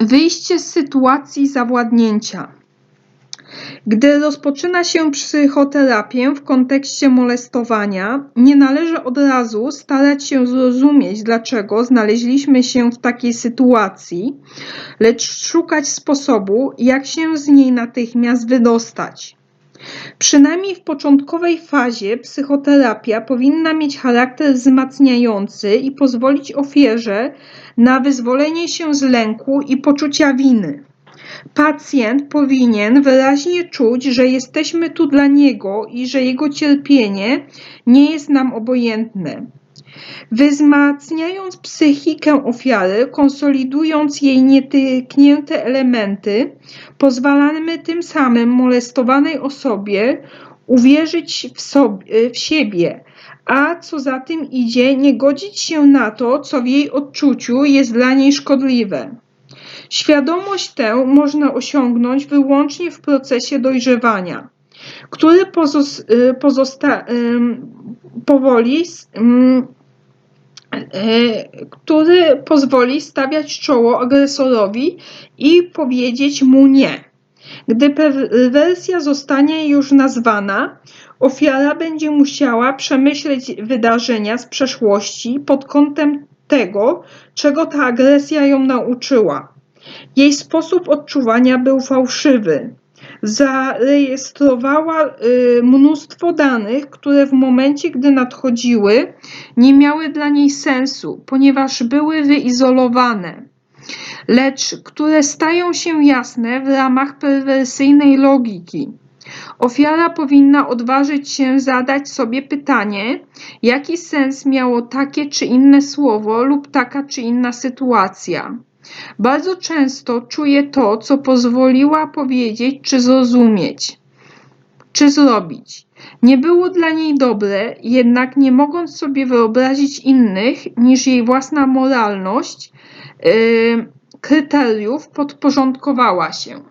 Wyjście z sytuacji zawładnięcia. Gdy rozpoczyna się psychoterapię w kontekście molestowania, nie należy od razu starać się zrozumieć, dlaczego znaleźliśmy się w takiej sytuacji, lecz szukać sposobu, jak się z niej natychmiast wydostać. Przynajmniej w początkowej fazie psychoterapia powinna mieć charakter wzmacniający i pozwolić ofierze na wyzwolenie się z lęku i poczucia winy. Pacjent powinien wyraźnie czuć, że jesteśmy tu dla niego i że jego cierpienie nie jest nam obojętne. Wzmacniając psychikę ofiary, konsolidując jej nietyknięte elementy, pozwalamy tym samym molestowanej osobie uwierzyć w, sobie, w siebie, a co za tym idzie, nie godzić się na to, co w jej odczuciu jest dla niej szkodliwe. Świadomość tę można osiągnąć wyłącznie w procesie dojrzewania, który pozos, y, pozosta, ym, powoli ym, y, który pozwoli stawiać czoło agresorowi i powiedzieć mu nie. Gdy perwersja zostanie już nazwana, ofiara będzie musiała przemyśleć wydarzenia z przeszłości pod kątem tego, czego ta agresja ją nauczyła. Jej sposób odczuwania był fałszywy. Zarejestrowała y, mnóstwo danych, które w momencie, gdy nadchodziły, nie miały dla niej sensu, ponieważ były wyizolowane, lecz które stają się jasne w ramach perwersyjnej logiki. Ofiara powinna odważyć się zadać sobie pytanie, jaki sens miało takie czy inne słowo lub taka czy inna sytuacja. Bardzo często czuje to, co pozwoliła powiedzieć czy zrozumieć, czy zrobić. Nie było dla niej dobre, jednak nie mogąc sobie wyobrazić innych niż jej własna moralność, yy, kryteriów podporządkowała się.